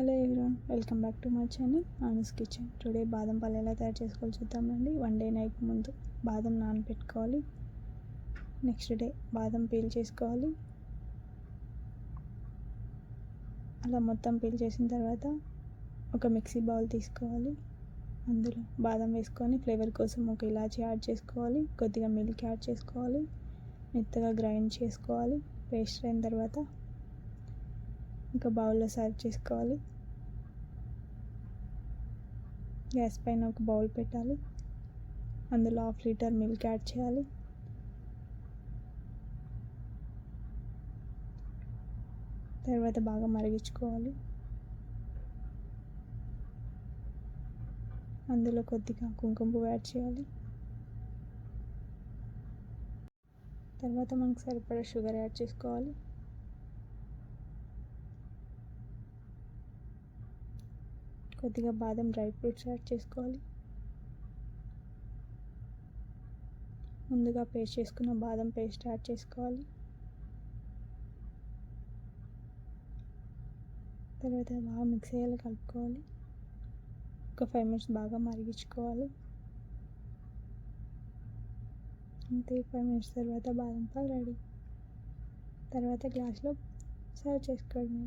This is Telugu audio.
Hello everyone welcome back to my channel anus kitchen. Today బాదం పాలు ఎలా తయారు చేసుకోవాలి చూద్దామండి వన్ డే నైట్ ముందు బాదం నానబెట్టుకోవాలి. నెక్స్ట్ డే బాదం పీల్ చేసుకోవాలి. అలా మొత్తం పీల్ చేసిన తర్వాత ఒక మిక్సీ బౌల్ తీసుకోవాలి. అందులో బాదం వేసుకొని ఫ్లేవర్ కోసం ఒక ఇలాచి యాడ్ చేసుకోవాలి. కొద్దిగా మిల్క్ యాడ్ చేసుకోవాలి. మెత్తగా గ్రైండ్ చేసుకోవాలి. పేస్ట్ అయిన తర్వాత ఇంకా బౌల్లో సర్వ్ చేసుకోవాలి. గ్యాస్ పైన ఒక బౌల్ పెట్టాలి. అందులో హాఫ్ లీటర్ మిల్క్ యాడ్ చేయాలి. తర్వాత బాగా మరిగించుకోవాలి. అందులో కొద్దిగా కుంకుమ పువ్వు యాడ్ చేయాలి. తర్వాత మనకు సరిపడా షుగర్ యాడ్ చేసుకోవాలి. కొద్దిగా బాదం డ్రై ఫ్రూట్స్ యాడ్ చేసుకోవాలి. ముందుగా పేస్ట్ చేసుకున్న బాదం పేస్ట్ యాడ్ చేసుకోవాలి. తర్వాత బాగా మిక్స్ అయ్యేలా కలుపుకోవాలి. ఒక ఫైవ్ మినిట్స్ బాగా మరిగించుకోవాలి. అంతే ఫైవ్ మినిట్స్ తర్వాత బాదం పాలు రెడీ. తర్వాత గ్లాస్లో సర్వ్ చేసుకోవడమే